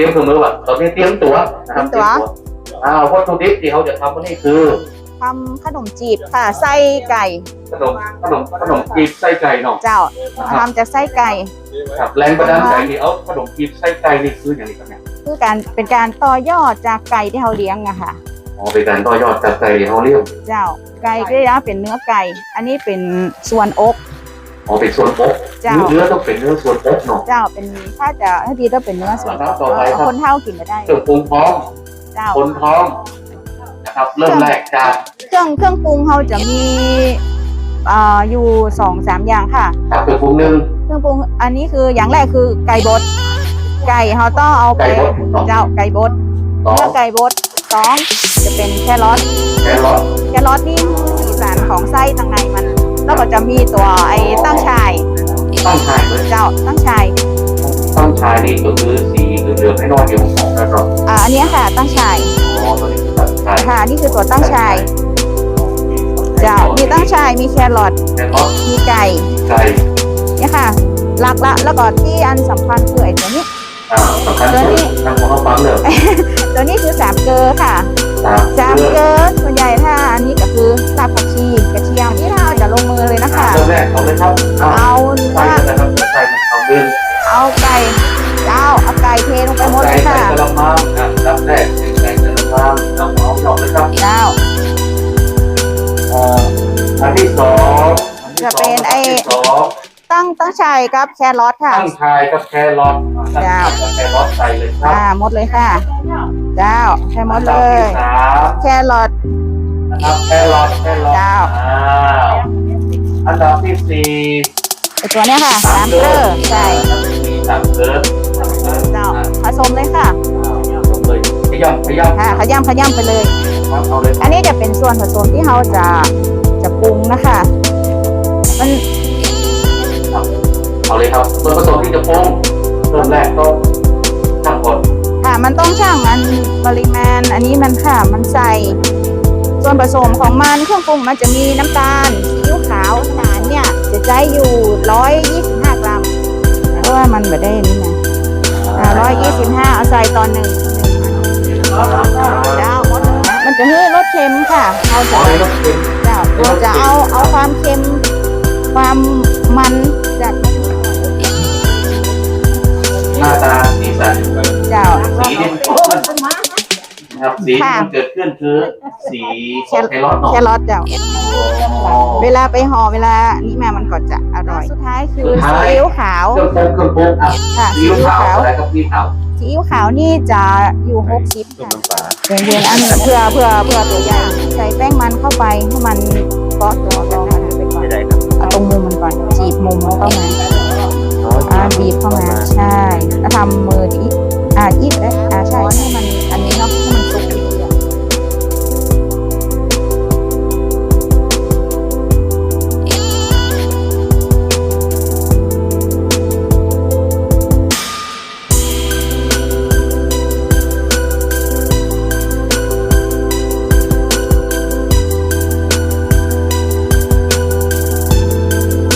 รียมเครื่องมือว่ะตอนนี้เตรียมตัวนะครับเตรียมตัวอ่าวัตถุดิบที่เขาจะทำวันนี้คือทำขนมจีบค่ะไส้ไก่ขนมขนมขนมจีบไส้ไก่เนาะเจ้าทำจากไส้ไก่ครับแรงบันดาลใจที่เอาขนมจีบไส้ไก่นี่คืออย่างนี้ครับเนี่ยคือการเป็นการต่อยอดจากไก่ที่เขาเลี้ยงอะค่ะอ๋อเป็นการต่อยอดจากไก่ที่เขาเลี้ยงเจ้าไก่ก็ได้รับเป็นเนื้อไก่ อันนี้เป็นส่วนอก อ๋อเป็นส่วนอกเจ้า เนื้อต้องเป็นเนื้อส่วนอกเนาะ เจ้าเป็นถ้าจะถ้าดีต้องเป็นเนื้อส่วนอกต่อไปครับ คนเท่ากินไม่ได้ เครื่องปรุงพร้อมเจ้า คนพร้อมนะครับ เริ่มแรกจากเครื่องเครื่องปรุงเขาจะมีเอ่ออยู่สองสามอย่างค่ะจากเครื่องปรุงหนึ่งเครื่องปรุงอันนี้คืออย่างแรกคือไก่บด ไก่เขาต้องเอาไปไก่บดสองเจ้าไก่บดสองเนื้อไก่บดสองจะเป็นแครอทแครอทแครอทนี่สีสันของไส้ข้างในมัน แล้วก็จะมีตัวไอ้ตั้งชายตั้งชายเลยเจ้าตั้งชายตั้งชายนี่ก็คือสีเหลืองๆให้น้อยเดียวของแครอทอ่าอันเนี้ยค่ะตั้งชายอ๋อตัวนี้คือตั้งชายค่ะนี่คือตัวตั้งชายเจ้ามีตั้งชายมีแครอทแครอทมีไก่ไก่เนี่ยค่ะหลักละแล้วก็ที่อันสำคัญคือไอ้ตัวนี้อ่าสำคัญที่สุดทางหัวข้าวปั๊มเลยตัวนี้คือสามเกลอค่ะสามสามเกลืเกอลอส่วนใหญ่ถ้า เอาเลยครับเอาเอาใส่ว่ากันนะครับใส่เอาเดินเอาไก่เจ้าเอาไก่เทลงไปหมดใส่เลยใส่ค่ะกระมังอะรับแรกใส่กระมังเอาเอาเอาเลยครับเจ้าเอ่ออันที่สองอันที่จะสองเป็นไอ้นที่สองตั้งตั้งชายกับแครอทค่ะตั้งชายกับแครอทตั้งชายกับแครอทใส่เลยครับอ่าหมดเลยค่ะ เจ้าใช้หมดเลยอันดับที่สามแครอทนะครับแครอทแครอทเจ้า อ้าวอันดับที่สี่ไอตัวเนี้ยค่ะสามเกลอใช่สามเกลือเจ้าผสมเลยค่ะลงเลยขยำขยำค่ะขยำขยำไปเลยเอาเลย อันนี้จะเป็นส่วนผสมที่เราจะจะปรุงนะคะ มันเอาเลยครับส่วนผสมที่จะปรุงเริ่มแรกต้องตั้งก่อนค่ะมันต้องช่างอันปริมาณอันนี้มันค่ะมันใส่ส่วนผสมของมันเครื่องปรุงมันจะมีน้ำตาลซี เนี่ยจะใจอยู่ร้อยยี่สิบห้ากรัมเพราะว่ามันแบบได้นี่นะร้อยยี่สิบห้าเอาใส่ตอนหนึ่งเจ้าหมดมันจะให้รสเค็มค่ะเราขอจะให้รสเค็มเจ้าเราจะเอาเอาความเค็ม ความมันจากหน้าตาสีสันเจ้าสีที่มั นนะครับ สีที่มันเกิดขึ้นคือสีของไครอทเนาะแครอทเจ้า เวลาไปห่อเวลานี่มามันก็จะอร่อย สุดท้ายคือซีอิ๊วขาวเครื่องปรุงเครื่องปรุงอะค่ะซีซีอิ๊วอิ๊วขาวขาวอะไรครับซีอิ๊วขาวซีอิ๊วขาวนี่จะอยู่หกสิบค่ะน้ำปลาเพียงๆอันเพื่อเพื่อเพื่อตัวอย่างใส่แป้งมันเข้าไปให้มันเกาะตัวกันนะคะไปก่อนไม่ได้ครับเอาตรงมุมมันก่อนจีบมุมมันเข้ามา